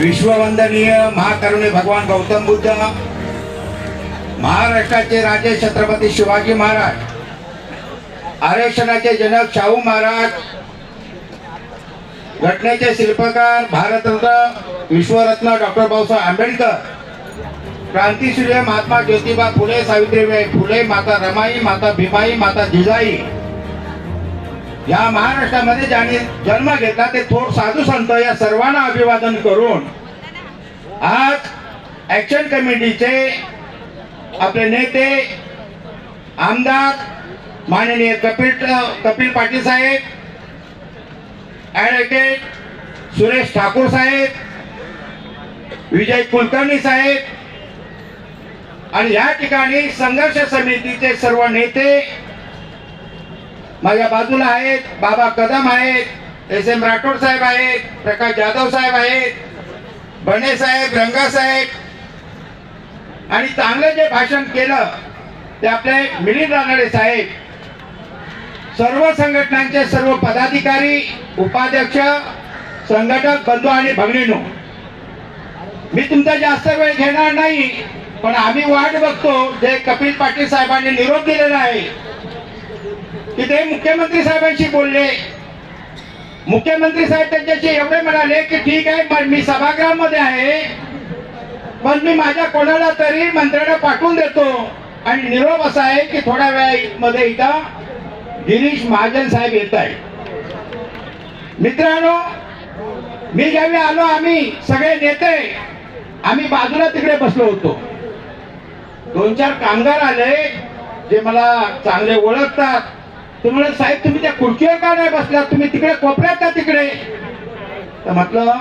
विश्ववंदनीय महाकरुणी भगवान गौतम बुद्ध महाराष्ट्राचे राजे छत्रपती शिवाजी महाराज आरक्षणाचे जनक शाहू महाराज घटनेचे शिल्पकार भारतरत्न विश्वरत्न डॉक्टर बाबासाहेब आंबेडकर क्रांतीसूर्य महात्मा ज्योतिबा फुले सावित्रीबाई फुले माता रमाई माता भीमाई माता जिजाई या महाराष्ट्रामध्ये ज्याने जन्म घेतला ते थोर साधू संत या सर्वांना अभिवादन करून आज ऍक्शन कमिटीचे आपले नेते आमदार माननीय कपिल कपिल पाटील साहेब ॲडव्होकेट सुरेश ठाकूर साहेब विजय कुलकर्णी साहेब आणि या ठिकाणी संघर्ष समितीचे सर्व नेते माझ्या बाजूला आहेत बाबा कदम आहेत एस एम राठोड साहेब आहेत प्रकाश जाधव साहेब आहेत बने साहेब रंगा साहेब. आणि चांगलं जे भाषण केलं ते आपले मिलिंद रानडे साहेब. सर्व संघटनांचे सर्व पदाधिकारी उपाध्यक्ष संघटक बंधू आणि भगिनीनो मी तुमचा जास्त वेळ घेणार नाही पण आम्ही वाट बघतो जे कपिल पाटील साहेबांनी निरोप दिलेला आहे. इथे मुख्यमंत्री साहेबांशी बोलले. मुख्यमंत्री साहेब त्यांच्याशी एवढे म्हणाले की ठीक आहे पण मी सभागृहामध्ये आहे. पण मी माझ्या कोणाला तरी मंत्र्यांना पाठवून देतो. आणि निरोप असा आहे की थोड्या वेळामध्ये इथं गिरीश महाजन साहेब येत आहे मित्रांनो मी ज्यावेळी आलो आम्ही सगळे नेते आम्ही बाजूला तिकडे बसलो होतो. दोन चार कामगार आले जे मला चांगले ओळखतात. ते म्हणत साहेब तुम्ही त्या खुर्चीवर का नाही बसलात तुम्ही तिकडे कोपऱ्यात का तिकडे? तर म्हटलं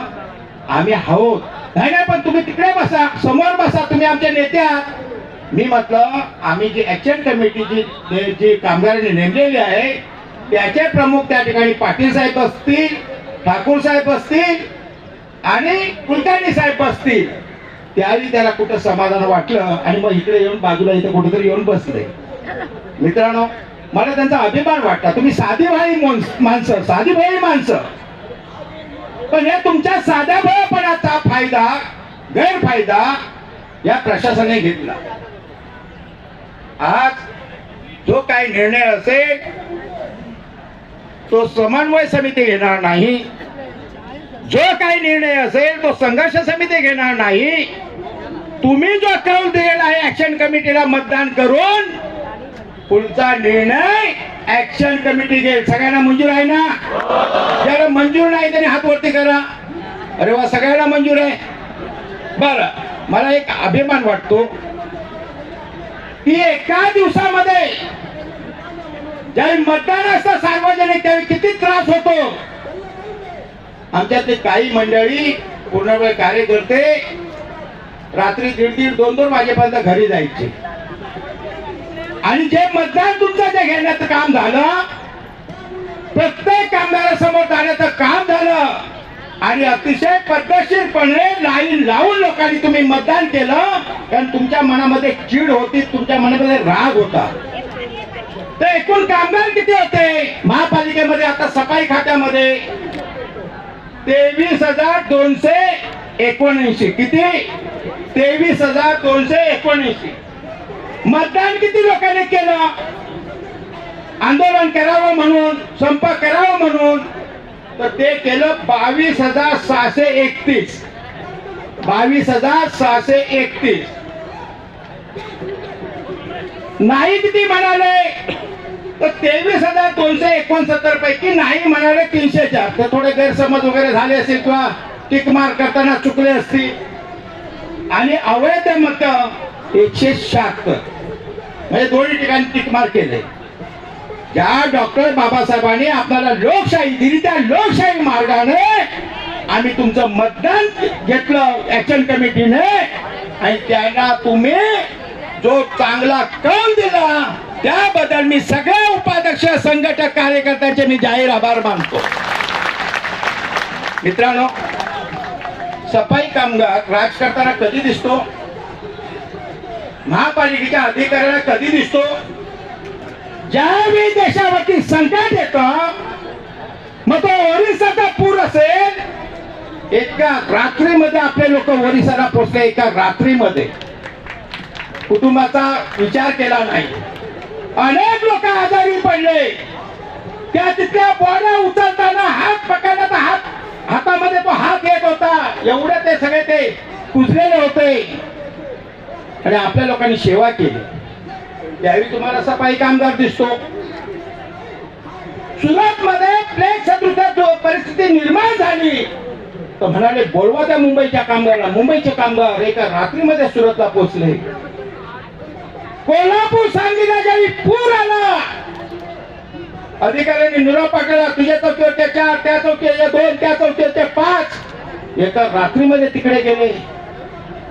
आम्ही आहोत. नाही नाही पण तुम्ही तिकडे बसा. समोर बसा. तुम्ही आमच्या नेते आहात. मी म्हटलं आम्ही जी एच कमिटी जी जी कामगारांनी नेमलेली आहे त्याचे प्रमुख त्या ठिकाणी पाटील साहेब असतील ठाकूर साहेब असतील आणि कुलकर्णी साहेब असतील त्यावेळी त्याला कुठं समाधान वाटलं आणि मग इकडे येऊन बाजूला इथं कुठेतरी येऊन बसले. मित्रांनो मला त्यांचा अभिमान वाटला. तुम्ही साधी भाई माणसं साधी भाई माणसं. पण या तुमच्या साध्या भयपणाचा फायदा गैरफायदा या प्रशासनाने घेतला. आज जो काही निर्णय असेल तो समन्वय समिती घेणार नाही. जो काही निर्णय असेल तो संघर्ष समिती घेणार नाही. तुम्ही जो कौल दिलेला आहे ऍक्शन कमिटीला मतदान करून पुढचा निर्णय ऍक्शन कमिटी घेईल. सगळ्यांना मंजूर आहे ना? ज्याला मंजूर नाही त्याने हात वरती करा. अरे वा सगळ्यांना मंजूर आहे. बर मला एक अभिमान वाटतो की एका दिवसामध्ये ज्यावेळी मतदान असतं सार्वजनिक त्यावेळी किती त्रास होतो? आमच्यातले काही मंडळी पूर्णवेळ कार्यकर्ते रात्री दीड दीड दोन दोन वाजेपर्यंत घरी जायचे. आणि जे मतदान तुमचं जे घेण्याचं काम झालं प्रत्येक कामगारासमोर जाण्याचं काम झालं. आणि अतिशय पद्धतशीरपणे लाईन लावून लोकांनी तुम्ही मतदान केलं कारण तुमच्या मनामध्ये चीड होती तुमच्या मनामध्ये राग होता. तर एकूण कामगार किती होते? महापालिकेमध्ये आता सफाई खात्यामध्ये तेवीस हजार दोनशे एकोणऐंशी. किती? तेवीस हजार दोनशे एकोणऐंशी. मतदान किती लोकांनी केलं? आंदोलन करावं म्हणून संप करावं म्हणून तर ते केलं बावीस हजार सहाशे एकतीस. बावीस हजार सहाशे एकतीस. नाही किती म्हणाले? तर तेवीस हजार दोनशे एकोणसत्तर पैकी नाही म्हणाले तीनशे चार तर थोडे गैरसमज वगैरे झाले असतील किंवा टिकमार करताना चुकले असतील. आणि अवैध मत एकशे शहात्तर. म्हणजे दोन्ही ठिकाणी टिकमार केले. ज्या डॉक्टर बाबासाहेबांनी आपल्याला लोकशाही दिली त्या लोकशाही मार्गाने आम्ही तुमचं मतदान घेतलं ऍक्शन कमिटीने आणि त्यांना तुम्ही जो चांगला कल दिला त्याबद्दल मी सगळ्या उपाध्यक्ष संघटक कार्यकर्त्यांचे मी जाहीर आभार मानतो. मित्रांनो सफाई कामगार राज करताना कधी दिसतो? महापालिकेच्या अधिकाऱ्याला कधी दिसतो? ज्यावेळी देशावरती संकट येत मग तो ओरिसाचा पूर असेल. एका रात्रीमध्ये आपले लोक ओरिसाला पोचले एका रात्रीमध्ये. कुटुंबाचा विचार केला नाही. अनेक लोक आजारी पडले. त्या तिथल्या बॉड्या उचलताना हात पकडला तर हात हातामध्ये तो हात येत होता. एवढे ते सगळे ते कुजलेले होते. आणि आपल्या लोकांनी सेवा केली. त्यावेळी तुम्हाला सफाई कामगार दिसतो. सुरत मध्ये प्लेग सदृश परिस्थिती निर्माण झाली तर म्हणाले बोलवा त्या मुंबईच्या कामगारला. मुंबईचे कामगार एका रात्रीमध्ये सुरतला पोहोचले. कोल्हापूर सांगलीला ज्यावेळी पूर आला अधिकाऱ्यांनी निरोप पाठवला तुझ्या चौकीवरच्या चार त्या चौकीच्या दोन त्या ते पाच. एका रात्रीमध्ये तिकडे गेले.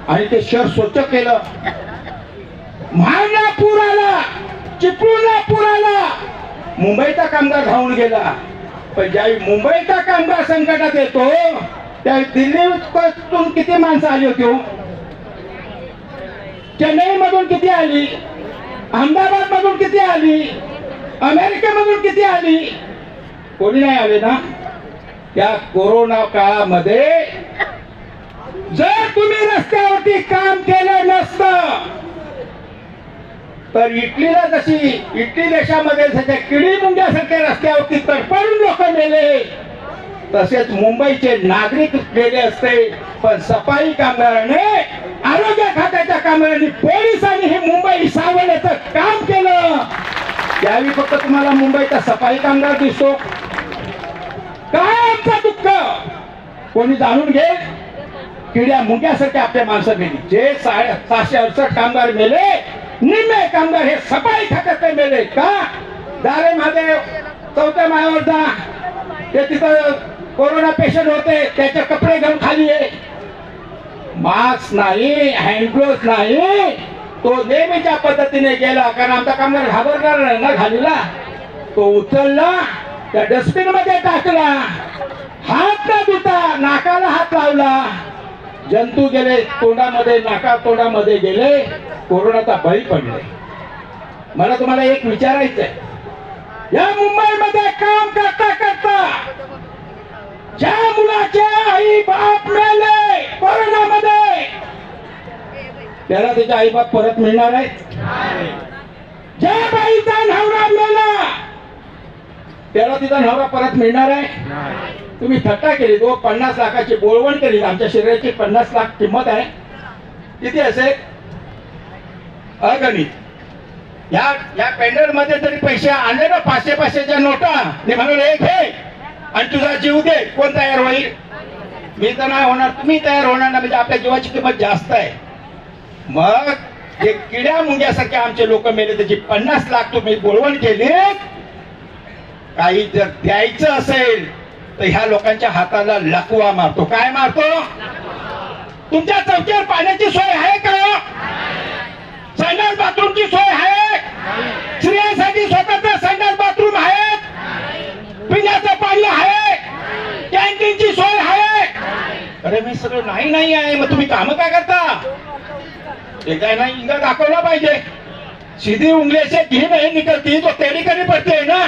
आणि ते शहर स्वच्छ केलं. महाडला पूर आला चिपळूणला पूर आला मुंबईचा कामगार धावून गेला. पण ज्यावेळी मुंबईचा कामगार संकटात येतो त्यावेळी दिल्लीतून किती माणसं आली होती हो? चेन्नई मधून किती आली? अहमदाबाद मधून किती आली? अमेरिकेमधून किती आली? कोणी नाही आले ना? त्या कोरोना काळामध्ये जर तुम्ही रस्त्यावरती काम केलं नसतं तर इटलीला जशी इटली देशामध्ये सध्या किडी मुंग्यासारखे रस्त्यावरती तडपडून लोक मेले तसेच मुंबईचे नागरिक गेले असते पण सफाई कामगाराने आरोग्य खात्याच्या कामगारांनी पोलिसांनी हे मुंबई सावरण्याचं काम केलं. त्यावेळी फक्त तुम्हाला मुंबईचा सफाई कामगार दिसतो. काय आमचा दुःख? कोणी जाणून घे. किड्या मुंग्यासाठी आपल्या माणसं गेली जे सहाशे अडसष्ट कामगार मेले निम्मे कामगार हे सफाई खात्यात मेले. का? दारे महादेव चौथ्या मायावर जा. ते तिथं कोरोना पेशंट होते त्याचे कपडे घेऊन खाली मास्क नाही हँडग्लोव्ह नाही. तो नेहमीच्या पद्धतीने गेला कारण आमचा कामगार घाबरणार नाही ना घालीला तो उचलला त्या डस्टबिनमध्ये टाकला. हात न धुता नाकाला हात लावला. जंतू गेले तोंडामध्ये नाका तोंडामध्ये गेले कोरोनाचा बळी पडले. मला तुम्हाला एक विचारायचंय. या मुंबईमध्ये काम करता करता ज्या मुलाचे आई बाप मेले कोरोनामध्ये त्याला त्याचे आई बाप परत मिळणार आहे ज्या बाईचा नवरा मेला त्याला तिचा नवरा परत मिळणार आहे? तुम्ही थट्टा केली तो पन्नास लाखाची बोळवण केली. आमच्या शरीराची पन्नास लाख किंमत आहे. किती असेल अगणित. या या पेंडलमध्ये जरी पैसे आणले ना पाचशे पाचशेच्या नोटा ते एक हे आणि तुझा जीव दे. कोण तयार होईल? मी तर नाही होणार. तुम्ही तयार होणार ना म्हणजे आपल्या जीवाची किंमत जास्त आहे. मग जे किड्या मुंग्यासारखे आमचे लोक मेले त्याची पन्नास लाख तुम्ही बोलवण केली काही जर द्यायचं असेल तर ह्या लोकांच्या हाताला लकवा मारतो. काय मारतो? तुमच्या चौकीवर पाण्याची सोय आहे का? संडास बाथरूमची सोय आहे? स्त्रियांसाठी स्वतंत्र संडास बाथरूम आहे? पिण्याचं पाणी आहे? कॅन्टीनची सोय आहे? अरे मी सगळं नाही नाही आहे. मग तुम्ही काम काय करता? एकदा काय नाही इंगा दाखवला पाहिजे. सीधी उंगली से घी नाही निकलती तो तेरी कधी पडते ना?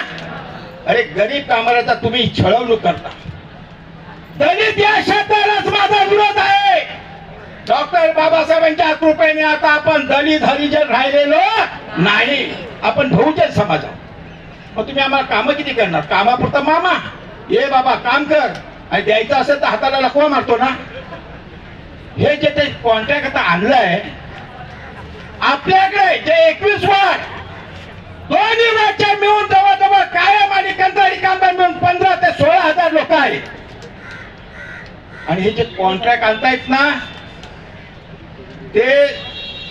अरे गरीब कामगाराचा तुम्ही छळवणूक करता. दलित या शब्दालाच माझा विरोध आहे. डॉक्टर बाबासाहेबांच्या कृपेने आता आपण दलित हरिजन राहिलेलो नाही. आपण बहुजन समाज आहोत. मग तुम्ही आम्हाला कामं किती करणार? कामापुरता मामा. ये बाबा काम कर. आणि द्यायचं असेल तर हाताला लखवा मारतो ना. हे जे ते कॉन्ट्रॅक्ट आता आणलंय आपल्याकडे जे एकवीस वाट दोन्ही मिळून मिळून जवळजवळ कायम आणि कंत्राटी कामगार मिळून पंधरा ते सोळा हजार लोक आहेत. आणि हे जे कॉन्ट्रॅक्ट आणतायत ना ते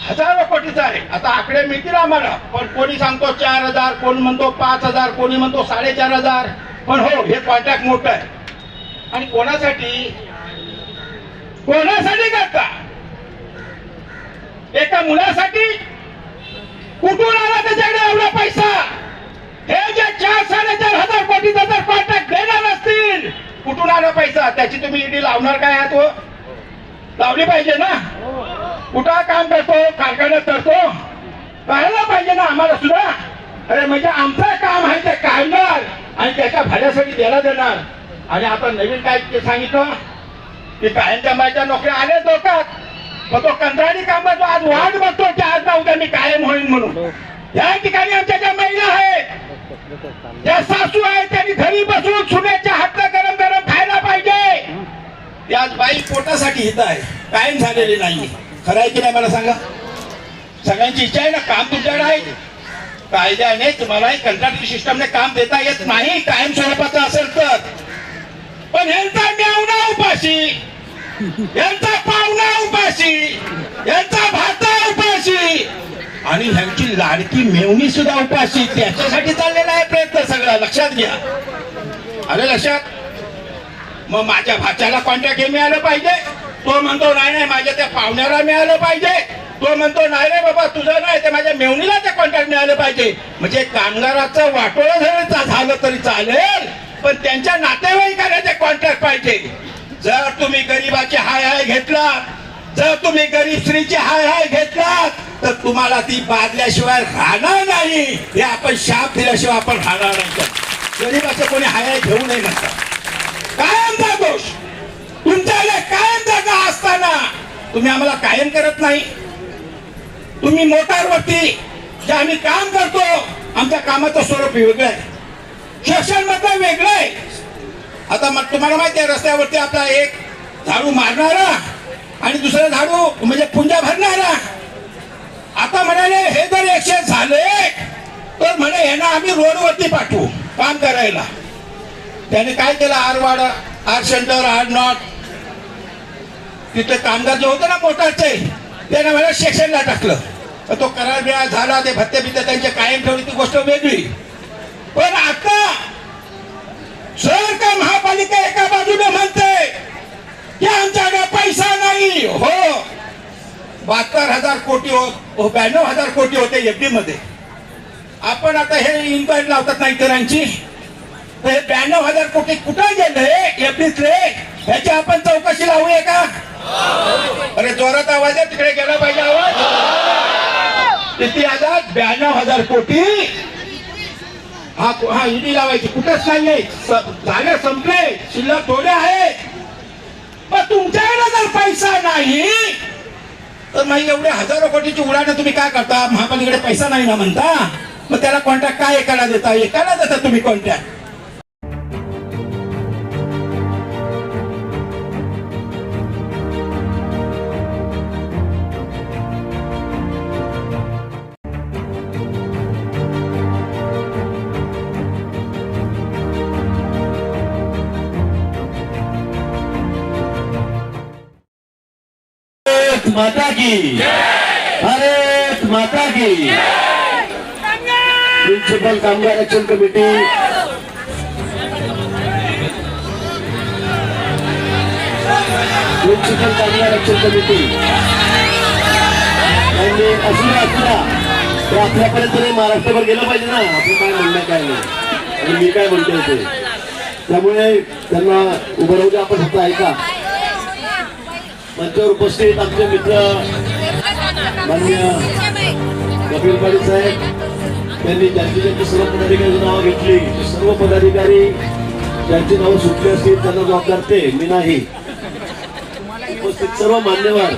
हजारो कोटीचं आहे. आता आकडे मिळतील आम्हाला पण कोणी सांगतो चार हजार कोण म्हणतो पाच हजार कोणी म्हणतो साडेचार हजार पण हो हे कॉन्ट्रॅक्ट मोठं आहे. आणि कोणासाठी? कोणासाठी करता? एका मुलासाठी? कुठून आला त्याच्याकडे एवढा पैसा? हे जे चार साडेचार हजार कोटीचा जर कॉन्ट्रॅक्ट देणार असतील कुठून आला पैसा? त्याची तुम्ही ईडी लावणार काय आहात हो? लावली पाहिजे ना? कुठं काम करतो? कारखान्यात करतो कळायला पाहिजे ना आम्हाला सुद्धा. अरे म्हणजे आमचं काम आहे ते काढणार आणि त्याच्या भाड्यासाठी द्यायला देणार. आणि आता नवीन काय ते सांगितलं? की कायमच्या माझ्या नोकऱ्या आल्या डोक्यात मग तो कंत्राटी कामाचा आज वाट बघतो की आज ना उद्या मी कायम होईन म्हणून. या ठिकाणी आमच्या ज्या महिला आहेत त्या सासू आहेत त्यांनी घरी बसून सुनेच्या हात गरम गरम खायला पाहिजे. ती आज बाई पोटासाठी हित आहे कायम झालेली नाही खरं आहे की नाही मला सांगा? सगळ्यांची इच्छा आहे ना काम तुमच्याकडे आहे? कायद्याने तुम्हाला कंत्राटी सिस्टमने काम देता येत नाही कायम स्वरूपाचं असेल तर पण ह्यांचा म्यावना उपाशी यांचा पाहुणा उपाशी यांचा भाता उपाशी. आणि ह्यांची लाडकी मेवणी सुद्धा उपाशी. त्याच्यासाठी चाललेला आहे प्रयत्न सगळा. लक्षात घ्या. अरे लक्षात. मग माझ्या भाच्याला कॉन्ट्रॅक्ट हे मिळालं पाहिजे. तो म्हणतो नाही नाही माझ्या त्या पाहुण्याला मिळालं पाहिजे. तो म्हणतो नाही रे बाबा तुझं नाही ते माझ्या मेवणीला ते कॉन्ट्रॅक्ट मिळालं पाहिजे. म्हणजे कामगाराचं वाटोळं झालं तरी चालेल पण त्यांच्या नातेवाईकाला ते कॉन्ट्रॅक्ट पाहिजे. जर तुम्ही गरीबाची हाय हाय घेतला जर तुम्ही गरीब स्त्रीची हाय हाय घेतला तर तुम्हाला ती बादल्याशिवाय राहणार नाही. हे आपण शाप दिल्याशिवाय आपण राहणार नाही गरीबाचं कोणी हाय हाय घेऊ नये म्हणतात कायमचा दोष. तुमच्याकडे कायम जागा असताना तुम्ही आम्हाला कायम करत नाही. तुम्ही मोटारवरती जे आम्ही काम करतो आमच्या कामाचं स्वरूप वेगळं आहे. शिक्षण मात्र वेगळं आहे. आता मग तुम्हाला माहिती आहे रस्त्यावरती आपला एक झाडू मारणारा आणि दुसरा झाडू म्हणजे पुंजा भरणारा. आता म्हणाले हे जर एकशे झाले तर म्हणे यांना आम्ही रोडवरती पाठवू काम करायला. त्याने काय केलं आरवाड आर सेंटर आर नॉट तिथे कामगार जे होते ना मोटारचे त्याने मला सेक्शनला टाकलं. तर तो करार बिळा झाला ते भत्ते बित्ते त्यांचे कायम ठेवली ती गोष्ट वेगळी. पण आता सर महापालिका एका बाजूने म्हणते की आमच्याकडे पैसा नाही. हो. बहात्तर हजार कोटी हो, हो ब्याण्णव हजार कोटी होते एफडी मध्ये. आपण आता हे इन्क्वायरी लावतात ना इतरांची तर हे ब्याण्णव हजार कोटी कुठं गेले एफडीतले ह्याची आपण चौकशी लावूया का? अरे जोरात आवाज आहे तिकडे गेला पाहिजे आवाज. किती हजार ब्याण्णव हजार कोटी. हा हा ईडी लावायची. कुठेच नाही स- झाले संपले. शिल्लक थोडे आहे. पण तुमच्याकडे जर पैसा नाही तर मग एवढे हजारो कोटीची उडाणं तुम्ही काय करता? महापालिकेकडे पैसा नाही ना म्हणता? मग त्याला कॉन्ट्रॅक्ट काय एकाला देता? एकाला देता तुम्ही कॉन्ट्रॅक्ट माता की। भारत माता की। म्युन्सिपल कामगार ऍक्शन कमिटी म्युन्सिपल कामगार ऍक्शन कमिटी आणि असू द्या असू द्या. ते आपल्यापर्यंत नाही महाराष्ट्रभर गेलं पाहिजे ना. आपलं काय म्हणणं काय नाही. आणि मी काय म्हणतो ते. त्यामुळे त्यांना उभं राहू द्या आपण फक्त ऐका. मंचावर उपस्थित आमचे मित्र मान्य कपिल पाटील साहेब त्यांनी ज्यांची ज्यांची सर्व पदाधिकाऱ्यांची नावं घेतली सर्व पदाधिकारी ज्यांची नावं सुटली असतील त्यांना जबाबदार ते मी नाही. उपस्थित सर्व मान्यवर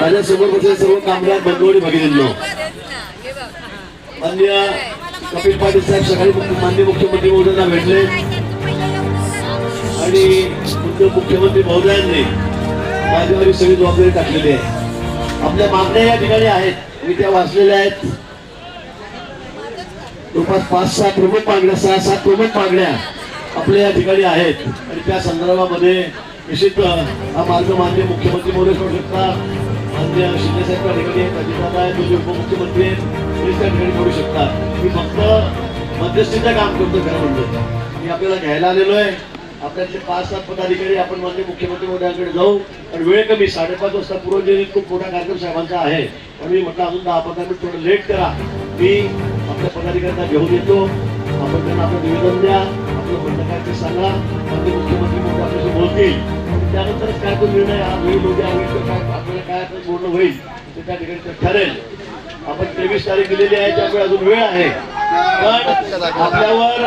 माझ्या बसले सर्व कामगार बंदवडी भगिनींनो. मान्य कपिल पाटील साहेब सकाळी मान्य मुख्यमंत्री महोदयांना भेटले. आणि मुख्यमंत्री महोदयांनी माझ्यावर सगळी जबाबदारी टाकलेली आहे. आपल्या मागण्या या ठिकाणी आहेत. मी त्या वाचलेल्या आहेत. जवळपास पाच सहा प्रमुख मागण्या सहा सात प्रमुख मागण्या आपल्या या ठिकाणी आहेत. आणि त्या संदर्भामध्ये निश्चित हा मार्ग मान्य मुख्यमंत्री महोदय करू शकता मान्य शिंदेसाहेब त्या ठिकाणी अजितदादा आहेत म्हणजे उपमुख्यमंत्री आहेत. तेच त्या ठिकाणी करू शकतात. मी फक्त मध्यस्थीचं काम करतो खरं म्हणजे. मी आपल्याला घ्यायला आलेलो आहे. आपल्यातले पाच सात पदाधिकारी आपण मान्य मुख्यमंत्री महोदयांकडे जाऊ. आणि वेळ कमी साडेपाच वाजता पूर्वजयंतीत खूप मोठा कार्यक्रम साहेबांचा आहे. पण मी म्हटलं अजून दहा पंधरा मिनिट थोडं लेट करा. मी आपल्या पदाधिकाऱ्यांना घेऊन येतो. आपण त्यांना आपलं निवेदन द्या. आपलं म्हणणं काय ते सांगा. मान्य मुख्यमंत्री महोदय आपल्याशी बोलतील. त्यानंतर त्यानंतरच काय तो निर्णय हा होईल उद्या होईल काय आपल्याला काय आपलं बोलणं होईल ते त्या ठिकाणी ठरेल. आपण तेवीस तारीख दिलेली आहे त्यामुळे अजून वेळ आहे. पण आपल्यावर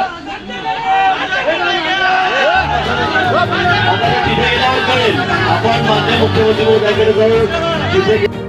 তিনি এলান করেন আপন মুখ্যমন্ত্রী